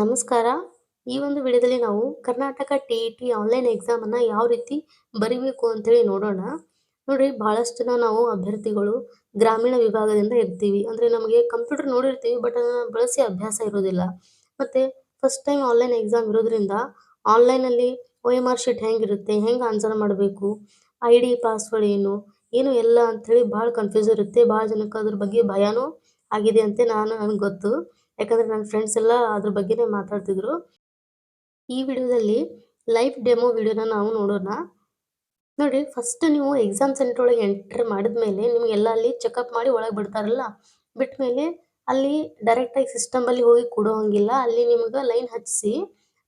ನಮಸ್ಕಾರ. ಈ ಒಂದು ವಿಡಿಯೋದಲ್ಲಿ ನಾವು Karnataka T E T online ಎಕ್ಸಾಮನ್ನು ಯಾವ ರೀತಿ ಬರಿಬೇಕು ಅಂತೇಳಿ ನೋಡೋಣ. ನೋಡ್ರಿ ಭಾಳಷ್ಟು ಜನ ನಾವು ಅಭ್ಯರ್ಥಿಗಳು ಗ್ರಾಮೀಣ ವಿಭಾಗದಿಂದ ಇರ್ತೀವಿ. ಅಂದರೆ ನಮಗೆ ಕಂಪ್ಯೂಟರ್ ನೋಡಿರ್ತೀವಿ ಬಟ್ ಅದನ್ನು ಬಳಸಿ ಅಭ್ಯಾಸ ಇರೋದಿಲ್ಲ. ಮತ್ತು ಫಸ್ಟ್ ಟೈಮ್ ಆನ್ಲೈನ್ ಎಕ್ಸಾಮ್ ಇರೋದ್ರಿಂದ ಆನ್ಲೈನಲ್ಲಿ ಒ ಎಂ ಆರ್ ಶೀಟ್ ಹೆಂಗಿರುತ್ತೆ, ಹೆಂಗೆ ಆನ್ಸರ್ ಮಾಡಬೇಕು ಐ ಡಿ ಪಾಸ್ವರ್ಡ್ ಏನು ಏನು ಎಲ್ಲ ಅಂಥೇಳಿ ಭಾಳ ಕನ್ಫ್ಯೂಸ್ ಇರುತ್ತೆ. ಭಾಳ ಜನಕ್ಕೆ ಅದ್ರ ಬಗ್ಗೆ ಭಯನೂ ಆಗಿದೆ ಅಂತ ನಾನು, ನನಗೆ ಗೊತ್ತು. ಯಾಕಂದರೆ ನನ್ನ ಫ್ರೆಂಡ್ಸ್ ಎಲ್ಲ ಅದ್ರ ಬಗ್ಗೆನೇ ಮಾತಾಡ್ತಿದ್ರು. ಈ ವಿಡಿಯೋದಲ್ಲಿ ಲೈವ್ ಡೆಮೋ ವಿಡಿಯೋನ ನಾವು ನೋಡೋಣ. ನೋಡಿ ಫಸ್ಟ್ ನೀವು ಎಕ್ಸಾಮ್ ಸೆಂಟರ್ ಒಳಗೆ ಎಂಟರ್ ಮಾಡಿದ್ಮೇಲೆ ನಿಮಗೆಲ್ಲ ಅಲ್ಲಿ ಚೆಕಪ್ ಮಾಡಿ ಒಳಗೆ ಬಿಡ್ತಾರಲ್ಲ ಬಿಟ್ಟ ಮೇಲೆ ಅಲ್ಲಿ ಡೈರೆಕ್ಟಾಗಿ ಸಿಸ್ಟಮಲ್ಲಿ ಹೋಗಿ ಕೊಡೋ ಹಂಗಿಲ್ಲ. ಅಲ್ಲಿ ನಿಮ್ಗೆ ಲೈನ್ ಹಚ್ಚಿಸಿ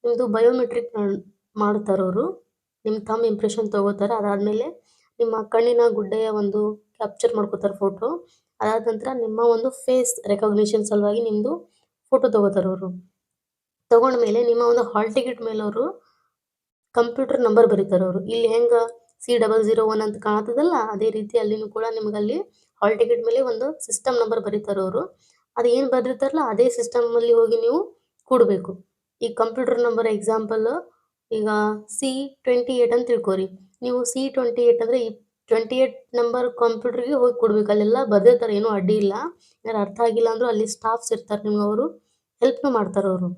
ನಿಮ್ದು ಬಯೋಮೆಟ್ರಿಕ್ ಮಾಡ್ತಾರೆ ನಿಮ್ಮ ತಮ್ಮ ಇಂಪ್ರೆಷನ್ ತೊಗೋತಾರೆ. ಅದಾದ್ಮೇಲೆ ನಿಮ್ಮ ಕಣ್ಣಿನ ಗುಡ್ಡೆಯ ಒಂದು ಕ್ಯಾಪ್ಚರ್ ಮಾಡ್ಕೋತಾರೆ ಫೋಟೋ ಅದಾದ ನಂತರ ನಿಮ್ಮ ಒಂದು ಫೇಸ್ ರೆಕಗ್ನಿಷನ್ ಸಲುವಾಗಿ ನಿಮ್ಮದು ಫೋಟೋ ತೊಗೋತಾರೆ ಅವರು. ತೊಗೊಂಡ್ಮೇಲೆ ನಿಮ್ಮ ಒಂದು ಹಾಲ್ ಟಿಕೆಟ್ ಮೇಲೆ ಅವರು ಕಂಪ್ಯೂಟರ್ ನಂಬರ್ ಬರೀತಾರೆ ಅವರು. ಇಲ್ಲಿ ಹೆಂಗೆ ಸಿ ಡಬಲ್ ಜೀರೋ ಒನ್ ಅಂತ ಕಾಣತ್ತದಲ್ಲ ಅದೇ ರೀತಿ ಅಲ್ಲಿನೂ ಕೂಡ ನಿಮ್ಗೆ ಅಲ್ಲಿ ಹಾಲ್ ಟಿಕೆಟ್ ಮೇಲೆ ಒಂದು ಸಿಸ್ಟಮ್ ನಂಬರ್ ಬರೀತಾರೆ ಅವರು. ಅದು ಏನು ಬರೆದಿರ್ತಾರಲ್ಲ ಅದೇ ಸಿಸ್ಟಮಲ್ಲಿ ಹೋಗಿ ನೀವು ಕೊಡಬೇಕು. ಈ ಕಂಪ್ಯೂಟರ್ ನಂಬರ್ ಎಕ್ಸಾಂಪಲ್ ಈಗ ಸಿ ಟ್ವೆಂಟಿ ಏಯ್ಟ್ ಅಂತ ತಿಳ್ಕೊರಿ. ನೀವು ಸಿ ಟ್ವೆಂಟಿ ಏಯ್ಟ್ ಅಂದರೆ ಈ ಟ್ವೆಂಟಿ ಏಯ್ಟ್ ನಂಬರ್ ಕಂಪ್ಯೂಟರ್ಗೆ ಹೋಗಿ ಕೊಡ್ಬೇಕು. ಅಲ್ಲೆಲ್ಲ ಬರ್ದಿರ್ತಾರೆ, ಏನೂ ಅಡ್ಡಿ ಇಲ್ಲ. ಏನಾರು ಅರ್ಥ ಆಗಿಲ್ಲ ಅಂದರೂ ಅಲ್ಲಿ ಸ್ಟಾಫ್ಸ್ ಇರ್ತಾರೆ ನಿಮ್ಗೆ ಅವರು. ಹೆಲ್ಪ್ನು ಮಾಡ್ತಾರೆ ಅವರು.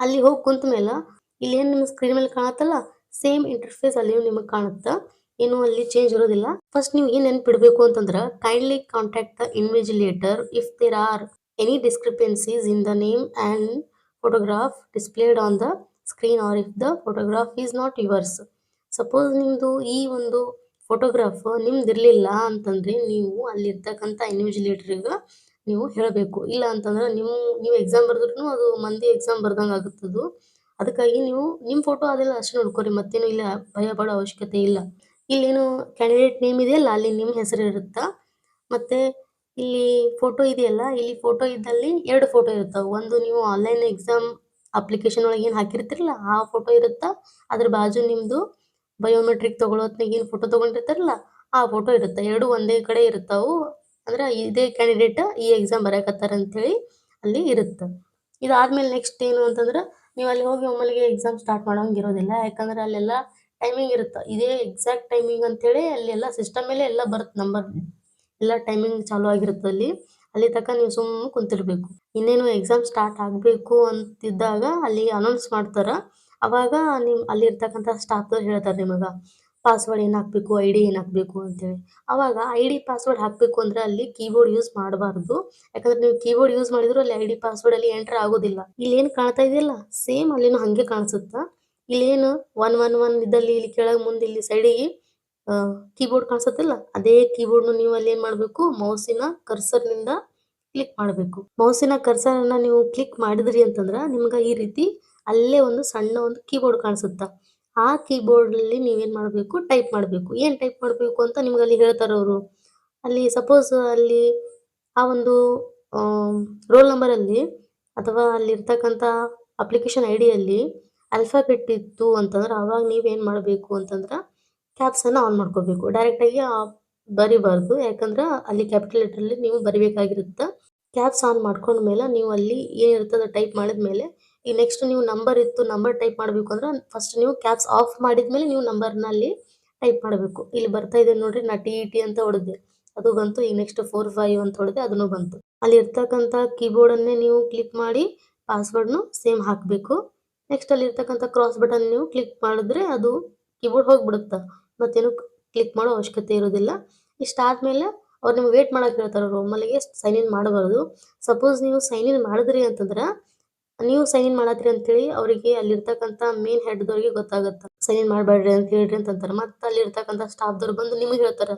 ಅಲ್ಲಿ ಹೋಗಿ ಕುಂತ ಮೇಲೆ ಇಲ್ಲಿ ಏನು ನಿಮ್ಮ ಸ್ಕ್ರೀನ್ ಮೇಲೆ ಕಾಣತ್ತಲ್ಲ ಸೇಮ್ ಇಂಟರ್ಫೇಸ್ ಅಲ್ಲಿ ನಿಮಗೆ ಕಾಣುತ್ತೆ? ಏನು ಅಲ್ಲಿ ಚೇಂಜ್ ಇರೋದಿಲ್ಲ. ಫಸ್ಟ್ ನೀವು ಏನು ನೆನ್ಪಿಡ್ಬೇಕು ಅಂತಂದ್ರೆ kindly contact the invigilator if there are any discrepancies in the name and photograph displayed on the screen or if the photograph is not yours suppose ನಿಮ್ಮದು ಈ ಒಂದು ಫೋಟೋಗ್ರಾಫ್ ನಿಮ್ದು ಇರಲಿಲ್ಲ ಅಂತಂದ್ರೆ ನೀವು ಅಲ್ಲಿರ್ತಕ್ಕಂಥ ಇನ್ವಿಜಿಲೇಟ್ರಿಗೆ ನೀವು ಹೇಳಬೇಕು. ಇಲ್ಲ ಅಂತಂದ್ರೆ ನೀವು ನೀವು ಎಕ್ಸಾಮ್ ಬರೆದ್ರೂ ಅದು ಮಂದಿ ಎಕ್ಸಾಮ್ ಬರ್ದಂಗೆ ಆಗುತ್ತದು. ಅದಕ್ಕಾಗಿ ನೀವು ನಿಮ್ಮ ಫೋಟೋ ಅದೆಲ್ಲ ಅಷ್ಟು ನೋಡ್ಕೊರಿ. ಮತ್ತೇನು ಇಲ್ಲ, ಭಯ ಪಡೋ ಅವಶ್ಯಕತೆ ಇಲ್ಲ. ಇಲ್ಲೇನು ಕ್ಯಾಂಡಿಡೇಟ್ ನೇಮ್ ಇದೆಯಲ್ಲ, ಅಲ್ಲಿ ನಿಮ್ಮ ಹೆಸರು ಇರುತ್ತಾ? ಮತ್ತೆ ಇಲ್ಲಿ ಫೋಟೋ ಇದೆಯಲ್ಲ, ಇಲ್ಲಿ ಫೋಟೋ ಇದ್ದಲ್ಲಿ ಎರಡು ಫೋಟೋ ಇರುತ್ತವೆ. ಒಂದು ನೀವು ಆನ್ಲೈನ್ ಎಕ್ಸಾಮ್ ಅಪ್ಲಿಕೇಶನ್ ಒಳಗೆ ಏನು ಹಾಕಿರ್ತೀರಲ್ಲ, ಆ ಫೋಟೋ ಇರುತ್ತಾ? ಅದ್ರ ಬಾಜು ನಿಮ್ಮದು ಬಯೋಮೆಟ್ರಿಕ್ ತೊಗೊಳೋತ್ನಾಗ ಏನು ಫೋಟೋ ತಗೊಂಡಿರ್ತಾರಲ್ಲ, ಆ ಫೋಟೋ ಇರುತ್ತೆ? ಎರಡು ಒಂದೇ ಕಡೆ ಇರ್ತಾವೆ ಅಂದ್ರೆ ಇದೇ ಕ್ಯಾಂಡಿಡೇಟ್ ಈ ಎಕ್ಸಾಮ್ ಅಂತ ಅಂತೇಳಿ ಅಲ್ಲಿ ಇರುತ್ತೆ. ಇದಾದ್ಮೇಲೆ ನೆಕ್ಸ್ಟ್ ಏನು ಅಂತಂದ್ರೆ ನೀವು ಅಲ್ಲಿ ಹೋಗಿ ಒಮ್ಮೆಲೆಗೆ ಎಕ್ಸಾಮ್ ಸ್ಟಾರ್ಟ್ ಮಾಡೋಂಗೆ ಇರೋದಿಲ್ಲ ಯಾಕಂದ್ರೆ ಅಲ್ಲೆಲ್ಲ ಟೈಮಿಂಗ್ ಇರುತ್ತೆ. ಇದೇ ಎಕ್ಸಾಕ್ಟ್ ಟೈಮಿಂಗ್ ಅಂತೇಳಿ ಅಲ್ಲೆಲ್ಲ ಸಿಸ್ಟಮ್ ಮೇಲೆ ಎಲ್ಲ ಬರುತ್ತೆ ನಂಬರ್ ಎಲ್ಲ ಟೈಮಿಂಗ್ ಚಾಲೂ ಆಗಿರುತ್ತೆ ಅಲ್ಲಿ. ಅಲ್ಲಿ ತನಕ ನೀವು ಸುಮ್ಮನೆ ಕುಂತಿರ್ಬೇಕು. ಇನ್ನೇನು ಎಕ್ಸಾಮ್ ಸ್ಟಾರ್ಟ್ ಆಗಬೇಕು ಅಂತಿದ್ದಾಗ ಅಲ್ಲಿ ಅನೌನ್ಸ್ ಮಾಡ್ತಾರೆ. ಅವಾಗ ನಿಮ್ ಅಲ್ಲಿ ಇರ್ತಕ್ಕಂಥ ಸ್ಟಾಫ್ ಹೇಳ್ತಾರೆ ನಿಮಗೆ. ಪಾಸ್ವರ್ಡ್ ಏನ್ ಹಾಕ್ಬೇಕು ಐ ಡಿ ಏನು ಹಾಕಬೇಕು ಅಂತೇಳಿ. ಅವಾಗ ಐ ಪಾಸ್ವರ್ಡ್ ಹಾಕ್ಬೇಕು ಅಂದ್ರೆ ಅಲ್ಲಿ ಕೀಬೋರ್ಡ್ ಯೂಸ್ ಮಾಡಬಾರ್ದು. ಯಾಕಂದ್ರೆ ನೀವು ಕೀಬೋರ್ಡ್ ಯೂಸ್ ಮಾಡಿದ್ರು ಅಲ್ಲಿ ಐ ಡಿ ಪಾಸ್ವರ್ಡ್ ಅಲ್ಲಿ ಎಂಟರ್ ಆಗೋದಿಲ್ಲ. ಇಲ್ಲಿ ಏನು ಕಾಣ್ತಾ ಇದೆಯಲ್ಲ ಸೇಮ್ ಅಲ್ಲಿನೂ ಹಾಗೆ ಕಾಣಿಸುತ್ತಾ? ಇಲ್ಲೇನು ಒನ್ ಒನ್ ಒನ್ ಇದ್ದಲ್ಲಿ ಇಲ್ಲಿ ಕೆಳಗೆ ಮುಂದೆ ಇಲ್ಲಿ ಸೈಡಿಗೆ ಕೀಬೋರ್ಡ್ ಕಾಣಿಸುತ್ತಿಲ್ಲ, ಅದೇ ಕೀಬೋರ್ಡ್ನು ನೀವು ಅಲ್ಲಿ ಏನು ಮಾಡಬೇಕು ಮೌಸಿನ ಕರ್ಸರ್ನಿಂದ ಕ್ಲಿಕ್ ಮಾಡಬೇಕು. ಮೌಸಿನ ಕರ್ಸರ್ನ ನೀವು ಕ್ಲಿಕ್ ಮಾಡಿದ್ರಿ ಅಂತಂದ್ರೆ ನಿಮ್ಗೆ ಈ ರೀತಿ ಅಲ್ಲೇ ಒಂದು ಸಣ್ಣ ಒಂದು ಕೀಬೋರ್ಡ್ ಕಾಣಿಸುತ್ತಾ? ಆ ಕೀಬೋರ್ಡ್ ಕೀಬೋರ್ಡಲ್ಲಿ ನೀವೇನು ಮಾಡಬೇಕು? ಟೈಪ್ ಮಾಡಬೇಕು. ಏನು ಟೈಪ್ ಮಾಡಬೇಕು ಅಂತ ನಿಮ್ಗೆ ಅಲ್ಲಿ ಹೇಳ್ತಾರೆ ಅವರು. ಅಲ್ಲಿ ಸಪೋಸ್ ಅಲ್ಲಿ ಆ ಒಂದು ರೋಲ್ ನಂಬರಲ್ಲಿ ಅಥವಾ ಅಲ್ಲಿರ್ತಕ್ಕಂಥ ಅಪ್ಲಿಕೇಶನ್ ಐ ಡಿಯಲ್ಲಿ ಅಲ್ಫಾಬೆಟ್ ಇತ್ತು ಅಂತಂದ್ರೆ ಅವಾಗ ನೀವೇನು ಮಾಡಬೇಕು ಅಂತಂದ್ರೆ ಅನ್ನ ಆನ್ ಮಾಡ್ಕೋಬೇಕು. ಡೈರೆಕ್ಟಾಗಿ ಬರಿಬಾರ್ದು. ಯಾಕಂದ್ರೆ ಅಲ್ಲಿ ಕ್ಯಾಪಿಟಲ್ ಲೆಟ್ರಲ್ಲಿ ನೀವು ಬರಿಬೇಕಾಗಿರುತ್ತೆ ಕ್ಯಾಪ್ಸ್ ಆನ್ ಮಾಡ್ಕೊಂಡ್ಮೇಲೆ ನೀವು ಅಲ್ಲಿ ಏನಿರ್ತದೆ ಟೈಪ್ ಮಾಡಿದ್ಮೇಲೆ ಈಗ ನೆಕ್ಸ್ಟ್ ನೀವು ನಂಬರ್ ಇತ್ತು ನಂಬರ್ ಟೈಪ್ ಮಾಡಬೇಕು ಅಂದ್ರೆ ಫಸ್ಟ್ ನೀವು ಕ್ಯಾಪ್ಸ್ ಆಫ್ ಮಾಡಿದ್ಮೇಲೆ ನೀವು ನಂಬರ್ನ ಅಲ್ಲಿ ಟೈಪ್ ಮಾಡಬೇಕು. ಇಲ್ಲಿ ಬರ್ತಾ ಇದೆ ನೋಡ್ರಿ, ನಾ ಟಿ ಟಿ ಅಂತ ಹೊಡೆದೆ. ಅದು ಬಂತು ಈಗ ನೆಕ್ಸ್ಟ್ ಫೋರ್ ಫೈವ್ ಅಂತ ಹೊಡೆದೆ, ಅದನ್ನು ಬಂತು. ಅಲ್ಲಿ ಇರ್ತಕ್ಕಂಥ ಕೀಬೋರ್ಡನ್ನೇ ನೀವು ಕ್ಲಿಕ್ ಮಾಡಿ ಪಾಸ್ವರ್ಡ್ನು ಸೇಮ್ ಹಾಕಬೇಕು. ನೆಕ್ಸ್ಟ್ ಅಲ್ಲಿ ಇರ್ತಕ್ಕಂಥ ಕ್ರಾಸ್ ಬಟನ್ ನೀವು ಕ್ಲಿಕ್ ಮಾಡಿದ್ರೆ ಅದು ಕೀಬೋರ್ಡ್ ಹೋಗ್ಬಿಡುತ್ತೆ. ಮತ್ತೇನು ಕ್ಲಿಕ್ ಮಾಡೋ ಅವಶ್ಯಕತೆ ಇರೋದಿಲ್ಲ. ಇಷ್ಟಾದ್ಮೇಲೆ ಅವ್ರು ನಿಮ್ಗೆ ವೇಟ್ ಮಾಡೋಕೆ ಹೇಳ್ತಾರೆ ಅವ್ರು ಒಮ್ಮೆಲೆಗೆ ಸೈನ್ ಇನ್ ಮಾಡಬಾರ್ದು. ಸಪೋಸ್ ನೀವು ಸೈನ್ ಇನ್ ಮಾಡಿದ್ರಿ ಅಂತಂದ್ರೆ ನೀವು ಸೈನ್ ಇನ್ ಮಾಡತ್ರಿ ಅಂತೇಳಿ ಅವರಿಗೆ ಅಲ್ಲಿರ್ತಕ್ಕಂಥ ಮೇನ್ ಹೆಡ್ದವ್ರಿಗೆ ಗೊತ್ತಾಗುತ್ತೆ. ಸೈನ್ ಇನ್ ಮಾಡಬೇಡ್ರಿ ಅಂತ ಹೇಳ್ರಿ ಅಲ್ಲಿ ಮತ್ತೆ ಸ್ಟಾಫ್ ಸ್ಟಾಫ್ದವ್ರು ಬಂದು ನಿಮಗೆ ಹೇಳ್ತಾರೆ.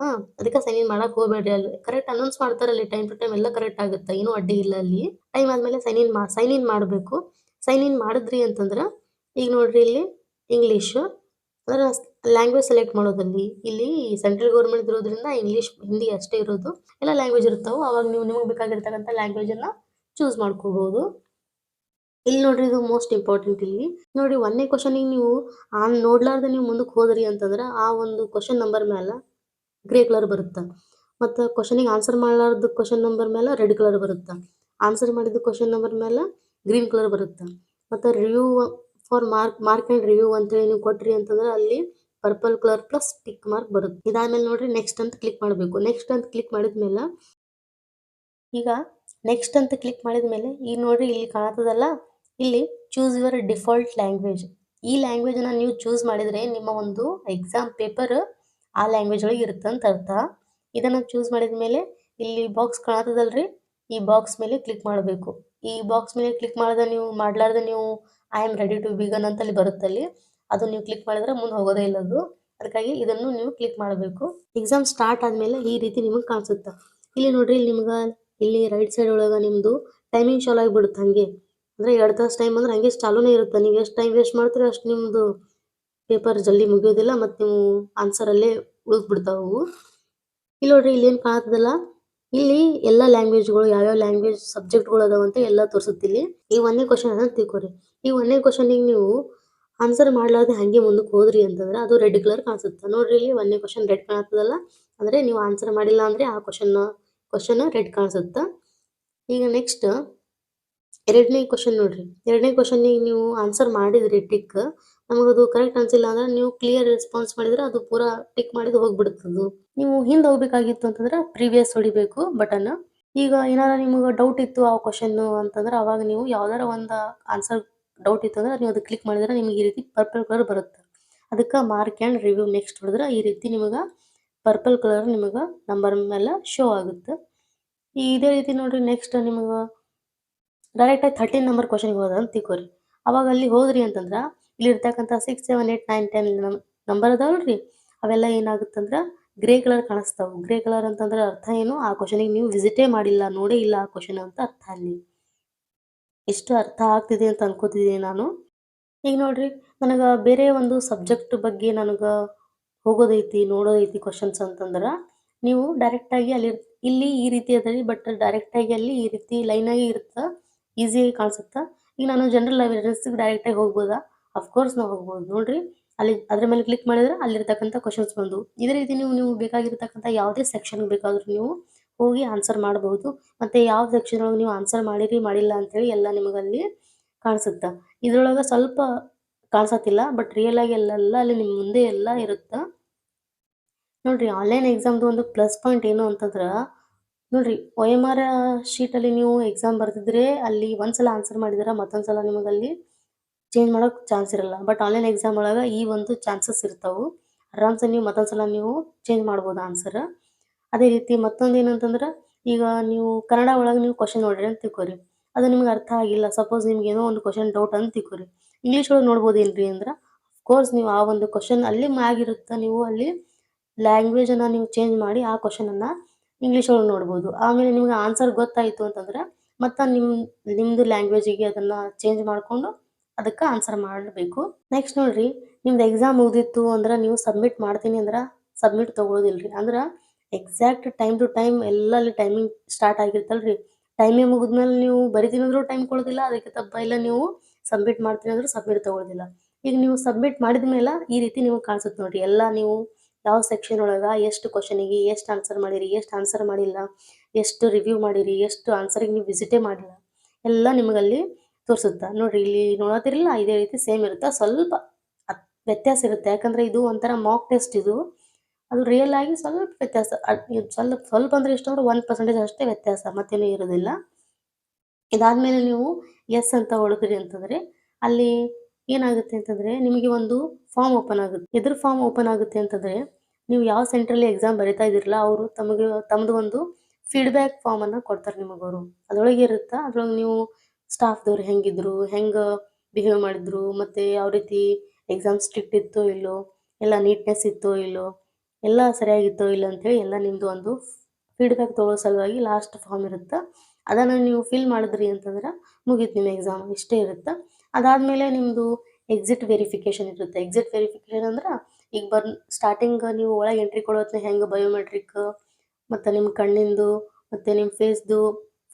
ಹಾಂ, ಅದಕ್ಕೆ ಸೈನ್ ಇನ್ ಮಾಡಕ್ಕೆ ಹೋಗ್ಬೇಡ್ರಿ ಅಲ್ಲಿ. ಕರೆಕ್ಟ್ ಅನೌನ್ಸ್ ಮಾಡ್ತಾರೆ ಅಲ್ಲಿ ಟೈಮ್ ಟು ಟೈಮ್ ಎಲ್ಲ ಕರೆಕ್ಟ್ ಆಗುತ್ತೆ. ಏನು ಅಡ್ಡಿ ಇಲ್ಲ ಅಲ್ಲಿ. ಟೈಮ್ ಆದಮೇಲೆ ಸೈನ್ ಇನ್ ಮಾ ಸೈನ್ ಇನ್ ಮಾಡಬೇಕು. ಸೈನ್ ಇನ್ ಮಾಡಿದ್ರಿ ಅಂತಂದ್ರೆ ಈಗ ನೋಡ್ರಿ ಇಲ್ಲಿ ಇಂಗ್ಲಿಷ್ ಅಂದ್ರೆ ಲ್ಯಾಂಗ್ವೇಜ್ ಸೆಲೆಕ್ಟ್ ಮಾಡೋದಲ್ಲಿ ಇಲ್ಲಿ ಸೆಂಟ್ರಲ್ ಗೌರ್ಮೆಂಟ್ ಇರೋದ್ರಿಂದ ಇಂಗ್ಲಿಷ್ ಹಿಂದಿ ಅಷ್ಟೇ ಇರೋದು. ಎಲ್ಲ ಲ್ಯಾಂಗ್ವೇಜ್ ಇರ್ತಾವೆ. ಅವಾಗ ನೀವು ನಿಮಗೆ ಬೇಕಾಗಿರ್ತಕ್ಕಂಥ ಲ್ಯಾಂಗ್ವೇಜನ್ನು ಚೂಸ್ ಮಾಡ್ಕೋಬೋದು. ಇಲ್ಲಿ ನೋಡ್ರಿ ಇದು ಮೋಸ್ಟ್ ಇಂಪಾರ್ಟೆಂಟ್ ಇಲ್ಲಿ. ನೋಡಿ ಒಂದನೇ ಕ್ವಶನ್ ನೀವು ಆ ನೋಡ್ಲಾರ್ದೆ ನೀವು ಮುಂದಕ್ಕೆ ಹೋದ್ರಿ ಅಂತಂದ್ರೆ ಆ ಒಂದು ಕ್ವಶನ್ ನಂಬರ್ ಮೇಲೆ ಗ್ರೇ ಕಲರ್ ಬರುತ್ತೆ. ಮತ್ತು ಕ್ವಶನಿಗೆ ಆನ್ಸರ್ ಮಾಡ್ಲಾರ್ದ ಕ್ವಶನ್ ನಂಬರ್ ಮೇಲೆ ರೆಡ್ ಕಲರ್ ಬರುತ್ತೆ. ಆನ್ಸರ್ ಮಾಡಿದ ಕ್ವಶನ್ ನಂಬರ್ ಮೇಲೆ ಗ್ರೀನ್ ಕಲರ್ ಬರುತ್ತೆ. ಮತ್ತ review for mark mark and review ಅಂತೇಳಿ ನೀವು ಕೊಟ್ರಿ ಅಂತಂದ್ರೆ ಅಲ್ಲಿ purple colour plus tick mark ಬರುತ್ತೆ. ಇದಾದ್ಮೇಲೆ ನೋಡ್ರಿ ನೆಕ್ಸ್ಟ್ ಅಂತ ಕ್ಲಿಕ್ ಮಾಡಬೇಕು. ನೆಕ್ಸ್ಟ್ ಅಂತ ಕ್ಲಿಕ್ ಮಾಡಿದ್ಮೇಲೆ ಈಗ ನೆಕ್ಸ್ಟ್ ಅಂತ ಕ್ಲಿಕ್ ಮಾಡಿದ್ಮೇಲೆ ಈಗ ನೋಡ್ರಿ ಇಲ್ಲಿ ಕಾಣ್ತದಲ್ಲ ಇಲ್ಲಿ ಚೂಸ್ ಯುವರ್ ಡಿಫಾಲ್ಟ್ ಲ್ಯಾಂಗ್ವೇಜ್ ಈ ಲ್ಯಾಂಗ್ವೇಜ್ ಲ್ಯಾಂಗ್ವೇಜನ್ನು ನೀವು ಚೂಸ್ ಮಾಡಿದ್ರೆ ನಿಮ್ಮ ಒಂದು ಎಕ್ಸಾಮ್ ಪೇಪರ್ ಆ ಲ್ಯಾಂಗ್ವೇಜ್ ಒಳಗೆ ಇರುತ್ತೆ ಅಂತ ಅರ್ಥ. ಇದನ್ನ ಚೂಸ್ ಮಾಡಿದ ಮೇಲೆ ಇಲ್ಲಿ ಬಾಕ್ಸ್ ಕಾಣತದಲ್ರಿ ಈ ಬಾಕ್ಸ್ ಮೇಲೆ ಕ್ಲಿಕ್ ಮಾಡಬೇಕು. ಈ ಬಾಕ್ಸ್ ಮೇಲೆ ಕ್ಲಿಕ್ ಮಾಡಿದ ನೀವು ಮಾಡ್ಲಾರ್ದ ನೀವು I am ready to begin ಅಂತ ಅಲ್ಲಿ ಬರುತ್ತಲ್ಲಿ ಅದು ನೀವು ಕ್ಲಿಕ್ ಮಾಡಿದ್ರೆ ಮುಂದೆ ಹೋಗೋದೇ ಇಲ್ಲ ಅದು. ಅದಕ್ಕಾಗಿ ಇದನ್ನು ನೀವು ಕ್ಲಿಕ್ ಮಾಡಬೇಕು. ಎಕ್ಸಾಮ್ ಸ್ಟಾರ್ಟ್ ಆದ್ಮೇಲೆ ಈ ರೀತಿ ನಿಮಗೆ ಕಾಣಿಸುತ್ತೆ. ಇಲ್ಲಿ ನೋಡ್ರಿ, ಇಲ್ಲಿ ನಿಮ್ಗೆ, ಇಲ್ಲಿ ರೈಟ್ ಸೈಡ್ ಒಳಗೆ ನಿಮ್ಮದು ಟೈಮಿಂಗ್ ಚಾಲು ಆಗಿಬಿಡುತ್ತೆ ಹಾಗೆ. ಅಂದರೆ ಎರಡ್ ತಾಸು ಟೈಮ್ ಅಂದ್ರೆ ಹಂಗೆ ಚಾಲೂನೇ ಇರುತ್ತೆ. ನೀವು ಎಷ್ಟು ಟೈಮ್ ವೇಸ್ಟ್ ಮಾಡ್ತೀರಿ ಅಷ್ಟು ನಿಮ್ಮದು ಪೇಪರ್ ಜಲ್ದಿ ಮುಗಿಯೋದಿಲ್ಲ ಮತ್ತು ನೀವು ಆನ್ಸರ್ ಅಲ್ಲೇ ಅವು ಇಲ್ಲಿ ನೋಡ್ರಿ ಇಲ್ಲಿ ಏನ್ ಕಾಣತ್ತದಲ್ಲ ಇಲ್ಲಿ ಎಲ್ಲ ಲ್ಯಾಂಗ್ವೇಜ್ಗಳು ಯಾವ್ಯಾವ ಲ್ಯಾಂಗ್ವೇಜ್ ಸಬ್ಜೆಕ್ಟ್ಗಳು ಅದಾವಂತ ಎಲ್ಲ ತೋರಿಸುತ್ತೆ ಇಲ್ಲಿ. ಈ ಒಂದೇ ಕ್ವಶನ್ ಅನ್ನ ತಿಳ್ಕೊರಿ. ಈ ಒಂದನೇ ಕ್ವಶನಿಗೆ ನೀವು ಆನ್ಸರ್ ಮಾಡ್ಲಾರ್ದೆ ಹಂಗೆ ಮುಂದಕ್ಕೆ ಹೋದ್ರಿ ಅಂತಂದ್ರೆ ಅದು ರೆಡ್ ಕಲರ್ ಕಾಣಿಸುತ್ತೆ. ನೋಡ್ರಿ ಇಲ್ಲಿ ಒಂದನೇ ಕ್ವಶನ್ ರೆಡ್ ಕಾಣ್ತದಲ್ಲ, ಅಂದ್ರೆ ನೀವು ಆನ್ಸರ್ ಮಾಡಿಲ್ಲ ಅಂದ್ರೆ ಆ ಕ್ವಶನ್ ಕ್ವಶನ್ ರೆಡ್ ಕಾಣಿಸುತ್ತೆ? ಈಗ ನೆಕ್ಸ್ಟ್ ಎರಡನೇ ಕ್ವಶನ್ ನೋಡ್ರಿ. ಎರಡನೇ ಕ್ವಶನ್ನಿಗೆ ನೀವು ಆನ್ಸರ್ ಮಾಡಿದ್ರಿ ಟಿಕ್ ನಮಗದು ಕರೆಕ್ಟ್ ಅನ್ಸಿಲ್ಲ ಅಂದ್ರೆ ನೀವು ಕ್ಲಿಯರ್ ರೆಸ್ಪಾನ್ಸ್ ಮಾಡಿದ್ರೆ ಅದು ಪೂರಾ ಟಿಕ್ ಮಾಡಿದ್ ಹೋಗ್ಬಿಡುತ್ತದು ನೀವು ಹಿಂದೆ ಹೋಗ್ಬೇಕಾಗಿತ್ತು ಅಂತಂದ್ರೆ ಪ್ರೀವಿಯಸ್ ಹೊಡಿಬೇಕು ಬಟನ್ ಈಗ ಏನಾರ ನಿಮಗೆ ಡೌಟ್ ಇತ್ತು ಆ ಕ್ವಶನ್ ಅಂತಂದ್ರೆ ಅವಾಗ ನೀವು ಯಾವ್ದಾರ ಒಂದು ಆನ್ಸರ್ ಡೌಟ್ ಇತ್ತು ಅಂದ್ರೆ ನೀವು ಅದು ಕ್ಲಿಕ್ ಮಾಡಿದ್ರೆ ನಿಮಗೆ ಈ ರೀತಿ ಪರ್ಪಲ್ ಕಲರ್ ಬರುತ್ತೆ. ಅದಕ್ಕೆ ಮಾರ್ಕ್ ಆ್ಯಂಡ್ ರಿವ್ಯೂ ನೆಕ್ಸ್ಟ್ ಹೊಡೆದ್ರೆ ಈ ರೀತಿ ನಿಮಗೆ ಪರ್ಪಲ್ ಕಲರ್ ನಿಮಗೆ ನಂಬರ್ ಮೇಲೆ ಶೋ ಆಗುತ್ತೆ. ಇದೇ ರೀತಿ ನೋಡ್ರಿ ನೆಕ್ಸ್ಟ್ ನಿಮಗೆ ಡೈರೆಕ್ಟಾಗಿ ಥರ್ಟೀನ್ ನಂಬರ್ ಕ್ವಶನ್ಗೆ ಹೋದ ಅಂತ ತಿಕ್ಕೋರಿ ಅವಾಗ ಅಲ್ಲಿ ಹೋದ್ರಿ ಅಂತಂದ್ರೆ ಇಲ್ಲಿ ಇರ್ತಕ್ಕಂಥ six seven eight nine ten number ಅದಾವಲ್ರಿ ಅವೆಲ್ಲ ಏನಾಗುತ್ತಂದ್ರೆ ಗ್ರೇ ಕಲರ್ ಕಾಣಿಸ್ತಾವೆ. ಗ್ರೇ ಕಲರ್ ಅಂತಂದ್ರೆ ಅರ್ಥ ಏನು? ಆ ಕ್ವಶನಿಗೆ ನೀವು ವಿಸಿಟೇ ಮಾಡಿಲ್ಲ, ನೋಡೇ ಇಲ್ಲ ಆ ಕ್ವಶನ್ ಅಂತ ಅರ್ಥ ಅಲ್ಲಿ. ಎಷ್ಟು ಅರ್ಥ ಆಗ್ತಿದೆ ಅಂತ ಅನ್ಕೋತಿದ್ದೀನಿ ನಾನು. ಈಗ ನೋಡ್ರಿ, ನನಗೆ ಬೇರೆ ಒಂದು ಸಬ್ಜೆಕ್ಟ್ ಬಗ್ಗೆ ನನಗೆ ಹೋಗೋದೈತಿ, ನೋಡೋದೈತಿ ಕ್ವಶನ್ಸ್ ಅಂತಂದ್ರೆ, ನೀವು ಡೈರೆಕ್ಟಾಗಿ ಅಲ್ಲಿ ಇಲ್ಲಿ ಈ ರೀತಿ ಅದರಿ ಬಟ್ ಡೈರೆಕ್ಟಾಗಿ ಅಲ್ಲಿ ಈ ರೀತಿ ಲೈನಾಗಿ ಇರುತ್ತೆ. ಈಸಿಯಾಗಿ ಕಾಣಿಸುತ್ತೆ? ಈಗ ನಾನು ಜನರಲ್ ಲೈಬ್ರರೀಸ್ಗೆ ಡೈರೆಕ್ಟಾಗಿ ಹೋಗ್ಬೋದಾ? ಅಫ್ಕೋರ್ಸ್ ನಾವು ಹೋಗ್ಬೋದು. ನೋಡ್ರಿ, ಅಲ್ಲಿ ಅದ್ರ ಮೇಲೆ ಕ್ಲಿಕ್ ಮಾಡಿದ್ರೆ ಅಲ್ಲಿರ್ತಕ್ಕಂಥ ಕ್ವಶನ್ಸ್ ಬಂದು. ಇದೇ ರೀತಿ ನೀವು ನೀವು ಬೇಕಾಗಿರ್ತಕ್ಕಂಥ ಯಾವುದೇ ಸೆಕ್ಷನ್ ಬೇಕಾದರೂ ನೀವು ಹೋಗಿ ಆನ್ಸರ್ ಮಾಡಬಹುದು ಮತ್ತು ಯಾವ ಸೆಕ್ಷನ್ ಒಳಗೆ ನೀವು ಆನ್ಸರ್ ಮಾಡಿರಿ, ಮಾಡಿಲ್ಲ ಅಂತೇಳಿ ಎಲ್ಲ ನಿಮಗಲ್ಲಿ ಕಾಣಿಸುತ್ತೆ? ಇದ್ರೊಳಗೆ ಸ್ವಲ್ಪ ಕಾಣಿಸತ್ತಿಲ್ಲ ಬಟ್ ರಿಯಲ್ ಆಗಿ ಎಲ್ಲೆಲ್ಲ ಅಲ್ಲಿ ನಿಮ್ಮ ಮುಂದೆ ಎಲ್ಲ ಇರುತ್ತೆ? ನೋಡ್ರಿ ಆನ್ಲೈನ್ ಎಕ್ಸಾಮ್ದು ಒಂದು ಪ್ಲಸ್ ಪಾಯಿಂಟ್ ಏನು ಅಂತಂದ್ರೆ ನೋಡ್ರಿ ಒ ಎಂ ಆರ್ ಶೀಟಲ್ಲಿ ನೀವು ಎಕ್ಸಾಮ್ ಬರ್ತಿದ್ರೆ ಅಲ್ಲಿ ಒಂದ್ಸಲ ಆನ್ಸರ್ ಮಾಡಿದ್ರೆ ಮತ್ತೊಂದು ಸಲ ನಿಮಗಲ್ಲಿ ಚೇಂಜ್ ಮಾಡೋಕೆ ಚಾನ್ಸ್ ಇರಲ್ಲ. ಬಟ್ ಆನ್ಲೈನ್ ಎಕ್ಸಾಮ್ ಒಳಗೆ ಈ ಒಂದು ಚಾನ್ಸಸ್ ಇರ್ತಾವೆ. ಆರಾಮ್ಸೆ ನೀವು ಮತ್ತೊಂದು ಸಲ ನೀವು ಚೇಂಜ್ ಮಾಡ್ಬೋದು ಆನ್ಸರ್ ಅದೇ ರೀತಿ ಮತ್ತೊಂದು ಏನಂತಂದ್ರೆ, ಈಗ ನೀವು ಕನ್ನಡ ಒಳಗೆ ನೀವು ಕ್ವಶನ್ ನೋಡ್ರಿ ಅಂತ ತಿಳ್ಕೊರಿ. ಅದು ನಿಮ್ಗೆ ಅರ್ಥ ಆಗಿಲ್ಲ. ಸಪೋಸ್ ನಿಮ್ಗೆ ಏನೋ ಒಂದು ಕ್ವಶನ್ ಡೌಟ್ ಅಂತ ತಿಳ್ಕೊರಿ. ಇಂಗ್ಲೀಷ್ ಒಳಗೆ ನೋಡ್ಬೋದೇನ್ರಿ ಅಂದ್ರೆ ಕೋರ್ಸ್ ನೀವು ಆ ಒಂದು ಕ್ವಶನ್ ಅಲ್ಲಿ ಮ್ಯಾಗಿರುತ್ತೆ ನೀವು ಅಲ್ಲಿ ಲ್ಯಾಂಗ್ವೇಜನ್ನು ನೀವು ಚೇಂಜ್ ಮಾಡಿ ಆ ಕ್ವಶನನ್ನು ಇಂಗ್ಲೀಷ್ ಒಳಗೆ ನೋಡ್ಬೋದು. ಆಮೇಲೆ ನಿಮ್ಗೆ ಆನ್ಸರ್ ಗೊತ್ತಾಯಿತು ಅಂತಂದ್ರೆ ಮತ್ತು ನಿಮ್ಮ ಲ್ಯಾಂಗ್ವೇಜ್ ಲ್ಯಾಂಗ್ವೇಜಿಗೆ ಅದನ್ನ ಚೇಂಜ್ ಮಾಡಿಕೊಂಡು ಅದಕ್ಕೆ ಆನ್ಸರ್ ಮಾಡಬೇಕು. ನೆಕ್ಸ್ಟ್ ನೋಡ್ರಿ, ನಿಮ್ದು ಎಕ್ಸಾಮ್ ಮುಗ್ದಿತ್ತು ಅಂದ್ರೆ ನೀವು ಸಬ್ಮಿಟ್ ಮಾಡ್ತೀನಿ ಅಂದ್ರೆ ಸಬ್ಮಿಟ್ ತೊಗೊಳೋದಿಲ್ರಿ. ಅಂದ್ರೆ ಎಕ್ಸಾಕ್ಟ್ ಟೈಮ್ ಟು ಟೈಮ್ ಎಲ್ಲ ಅಲ್ಲಿ ಟೈಮಿಂಗ್ ಸ್ಟಾರ್ಟ್ ಆಗಿರ್ತಲ್ರಿ ಟೈಮಿಂಗ್ ಮುಗಿದ್ಮೇಲೆ ನೀವು ಬರಿತೀನಿ ಅಂದ್ರೂ ಟೈಮ್ ಕೊಡೋದಿಲ್ಲ, ಅದಕ್ಕೆ ತಪ್ಪ ಇಲ್ಲ ನೀವು ಸಬ್ಮಿಟ್ ಮಾಡ್ತೀನಿ ಅಂದ್ರೂ ಸಬ್ಮಿಟ್ ತೊಗೊಳೋದಿಲ್ಲ. ಈಗ ನೀವು ಸಬ್ಮಿಟ್ ಮಾಡಿದ ಮೇಲೆ ಈ ರೀತಿ ನಿಮಗೆ ಕಾಣಿಸುತ್ತೆ ನೋಡ್ರಿ. ಎಲ್ಲ ನೀವು ಯಾವ ಸೆಕ್ಷನ್ ಒಳಗೆ ಎಷ್ಟು ಕ್ವಶನಿಗೆ ಎಷ್ಟು ಆನ್ಸರ್ ಮಾಡಿರಿ, ಎಷ್ಟು ಆನ್ಸರ್ ಮಾಡಿಲ್ಲ, ಎಷ್ಟು ರಿವ್ಯೂ ಮಾಡಿರಿ, ಎಷ್ಟು ಆನ್ಸರಿಗೆ ನೀವು ವಿಸಿಟೇ ಮಾಡಿಲ್ಲ, ಎಲ್ಲ ನಿಮಗಲ್ಲಿ ತೋರಿಸುತ್ತೆ. ನೋಡ್ರಿ, ಇಲ್ಲಿ ನೋಡೋತಿರಲಿಲ್ಲ ಇದೇ ರೀತಿ ಸೇಮ್ ಇರುತ್ತೆ? ಸ್ವಲ್ಪ ವ್ಯತ್ಯಾಸ ಇರುತ್ತೆ. ಯಾಕಂದ್ರೆ ಇದು ಒಂಥರ ಮಾಕ್ ಟೆಸ್ಟ್ ಇದು. ಅದು ರಿಯಲ್ ಆಗಿ ಸ್ವಲ್ಪ ವ್ಯತ್ಯಾಸ ಸ್ವಲ್ಪ ಸ್ವಲ್ಪ ಅಂದ್ರೆ ಎಷ್ಟು ಅಂದ್ರೆ ಒನ್ ಪರ್ಸೆಂಟೇಜ್ ಅಷ್ಟೇ ವ್ಯತ್ಯಾಸ, ಮತ್ತೇನೂ ಇರೋದಿಲ್ಲ. ಇದಾದ್ಮೇಲೆ ನೀವು ಎಸ್ ಅಂತ ಹೊಡೆದ್ರಿ ಅಂತಂದ್ರೆ, ಅಲ್ಲಿ ಏನಾಗುತ್ತೆ ಅಂತಂದ್ರೆ ನಿಮಗೆ ಒಂದು ಫಾರ್ಮ್ ಓಪನ್ ಆಗುತ್ತೆ. ಎದುರು ಫಾರ್ಮ್ ಓಪನ್ ಆಗುತ್ತೆ ಅಂತಂದ್ರೆ ನೀವು ಯಾವ ಸೆಂಟ್ರಲ್ಲಿ ಎಕ್ಸಾಮ್ ಬರಿತಾ ಇದಿರಲ್ಲ ಅವರು ತಮಗೆ ತಮ್ಮದು ಒಂದು ಫೀಡ್ಬ್ಯಾಕ್ ಫಾರ್ಮನ್ನು ಕೊಡ್ತಾರೆ ನಿಮಗವರು ಅದರೊಳಗೆ ಇರುತ್ತಾ? ಅದ್ರೊಳಗೆ ನೀವು ಸ್ಟಾಫ್ದವ್ರು ಹೆಂಗಿದ್ರು, ಹೆಂಗೆ ಬಿಹೇವ್ ಮಾಡಿದ್ರು, ಮತ್ತು ಯಾವ ರೀತಿ ಎಕ್ಸಾಮ್ ಸ್ಟ್ರಿಕ್ಟ್ ಇತ್ತೋ ಇಲ್ಲೋ, ಎಲ್ಲ ನೀಟ್ನೆಸ್ ಇತ್ತೋ ಇಲ್ಲೋ, ಎಲ್ಲ ಸರಿಯಾಗಿತ್ತೋ ಇಲ್ಲ ಅಂತೇಳಿ ಎಲ್ಲ ನಿಮ್ಮದು ಒಂದು ಫೀಡ್ಬ್ಯಾಕ್ ತೊಗೊಳ್ಳೋ ಸಲುವಾಗಿ ಲಾಸ್ಟ್ ಫಾರ್ಮ್ ಇರುತ್ತಾ? ಅದನ್ನು ನೀವು ಫಿಲ್ ಮಾಡಿದ್ರಿ ಅಂತಂದ್ರೆ ಮುಗೀತು ನಿಮ್ಮ ಎಕ್ಸಾಮ್ ಇಷ್ಟೇ ಇರುತ್ತೆ? ಅದಾದಮೇಲೆ ನಿಮ್ಮದು ಎಕ್ಸಿಟ್ ವೆರಿಫಿಕೇಶನ್ ಇರುತ್ತೆ. ಎಕ್ಸಿಟ್ ವೆರಿಫಿಕೇಶನ್ ಅಂದ್ರೆ ಈಗ ಬರ್ ಸ್ಟಾರ್ಟಿಂಗ್ ನೀವು ಒಳಗೆ ಎಂಟ್ರಿ ಕೊಡೋತ್ನ ಹೆಂಗೆ ಬಯೋಮೆಟ್ರಿಕ್ ಮತ್ತು ನಿಮ್ಮ ಕಣ್ಣಿಂದು, ಮತ್ತು ನಿಮ್ಮ ಫೇಸ್ದು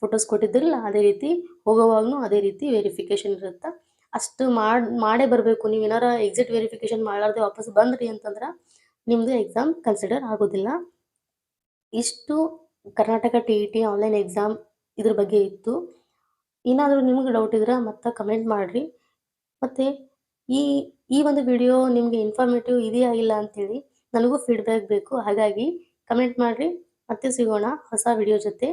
ಫೋಟೋಸ್ ಕೊಟ್ಟಿದ್ದಿರಲ್ಲ ಅದೇ ರೀತಿ ಹೋಗೋವಾಗ್ಲೂ ಅದೇ ರೀತಿ ವೆರಿಫಿಕೇಷನ್ ಇರುತ್ತೆ? ಅಷ್ಟು ಮಾಡಿ, ಮಾಡೇ ಬರಬೇಕು. ನೀವು ಏನಾರ ಎಕ್ಸಿಟ್ ವೆರಿಫಿಕೇಶನ್ ಮಾಡಲಾರ್ದೆ ವಾಪಸ್ ಬಂದ್ರಿ ಅಂತಂದ್ರೆ ನಿಮ್ಮದು ಎಕ್ಸಾಮ್ ಕನ್ಸಿಡರ್ ಆಗೋದಿಲ್ಲ. ಇಷ್ಟು Karnataka T E T online exam ಇದ್ರ ಬಗ್ಗೆ ಇತ್ತು. ಏನಾದರೂ ನಿಮಗೆ ಡೌಟ್ ಇದ್ರೆ ಮತ್ತೆ ಕಮೆಂಟ್ ಮಾಡಿರಿ. ಮತ್ತು ಈ ಈ ಒಂದು ವಿಡಿಯೋ ನಿಮಗೆ ಇನ್ಫಾರ್ಮೇಟಿವ್ ಇದೆಯಾ ಇಲ್ಲ ಅಂತೇಳಿ ನನಗೂ ಫೀಡ್ಬ್ಯಾಕ್ ಬೇಕು. ಹಾಗಾಗಿ ಕಮೆಂಟ್ ಮಾಡಿರಿ. ಮತ್ತೆ ಸಿಗೋಣ ಹೊಸ ವಿಡಿಯೋ ಜೊತೆ.